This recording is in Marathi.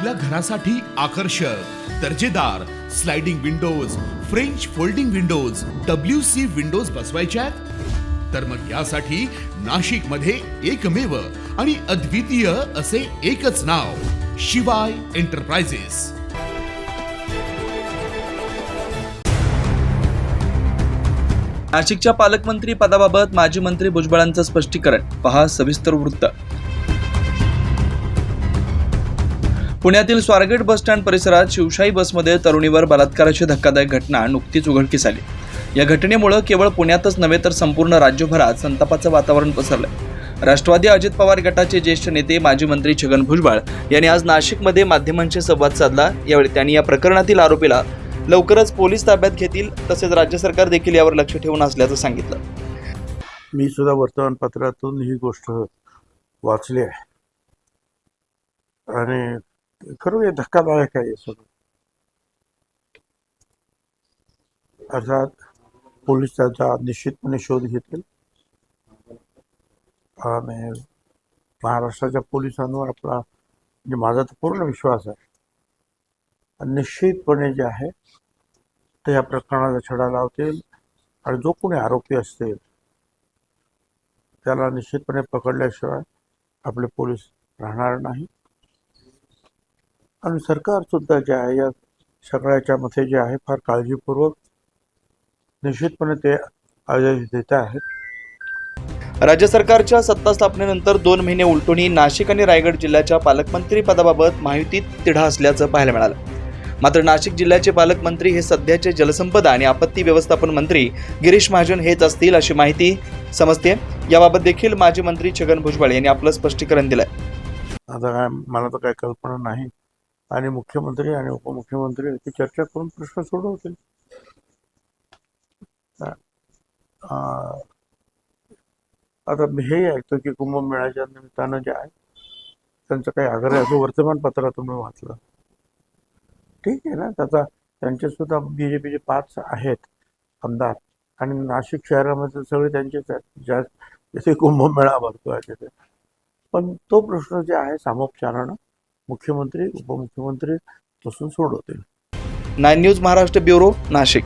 आपल्या घरासाठी आकर्षक दर्जेदार sliding windows French folding windows W C windows बसवायच्या आहेत? तर मग यासाठी नाशिकमध्ये एकमेव आणि अद्वितीय असे एकच नाव शिवाय एंटरप्राइजेस नाशिकच्या पालकमंत्री पदाबाबत माजी मंत्री भुजबळांचं स्पष्टीकरण. पहा सविस्तर वृत्त. पुण्यातील स्वारगेट बसस्टँड परिसरात शिवशाही बसमध्ये तरुणीवर बलात्काराची धक्कादायक घटना नुकतीच उघडकीस आली. या घटनेमुळे केवळ पुण्यातच नव्हे तर संपूर्ण राज्यभरात संतापाचं वातावरण पसरलंय. राष्ट्रवादी अजित पवार गटाचे ज्येष्ठ नेते माजी मंत्री छगन भुजबळ यांनी आज नाशिकमध्ये माध्यमांशी संवाद साधला. यावेळी त्यांनी या प्रकरणातील आरोपीला लवकरच पोलीस ताब्यात घेतील तसेच राज्य सरकार देखील यावर लक्ष ठेवून असल्याचं सांगितलं. मी सुद्धा वर्तमानपत्रातून ही गोष्ट वाचली आहे. आणि खरं हे धक्कादायक आहे सगळं अर्थात पोलीस त्याचा निश्चितपणे शोध घेतील आणि महाराष्ट्राच्या पोलिसांवर आपला म्हणजे माझा तर पूर्ण विश्वास आहे निश्चितपणे जे आहे ते या प्रकरणाचा छडा लावतील आणि जो कोणी आरोपी असतील त्याला निश्चितपणे पकडल्याशिवाय आपले पोलीस राहणार नाही आणि सरकार सुद्धा जे आहे या सगळ्याच्या मध्ये जे आहे फार काळजीपूर्वक निश्चितपणे ते आदेश देत आहेत. राज्य सरकारच्या सत्ता स्थापनेनंतर दोन महिने उलटूनही नाशिक आणि रायगड जिल्ह्याच्या पालकमंत्री पदाबाबत माहितीत तिढा असल्याचं पाहायला मिळालं. मात्र नाशिक जिल्ह्याचे पालकमंत्री हे सध्याचे जलसंपदा आणि आपत्ती व्यवस्थापन मंत्री गिरीश महाजन हेच असतील अशी माहिती समजते याबाबत देखील माजी मंत्री छगन भुजबळ यांनी आपलं स्पष्टीकरण दिलंय. आता काय मला तर काही कल्पना नाही. आणि मुख्यमंत्री आणि उपमुख्यमंत्री ती चर्चा करून प्रश्न सोडवतील. आता मी हे ऐकतो की कुंभमेळ्याच्या निमित्तानं जे आहे त्यांचं काही आग्रह असं वर्तमानपत्रातून मी वाचलं. ठीक आहे ना? त्याचा त्यांचे सुद्धा बी जे पीचे पाच आहेत आमदार आणि नाशिक शहरामध्ये सगळे त्यांचेच आहेत. ज्या जसे कुंभमेळा भरतो आहे तिथे. पण तो प्रश्न जे आहे सामोपचारानं मुख्यमंत्री उपमुख्यमंत्री बसून सोडवतील. Nine news Maharashtra bureau Nashik.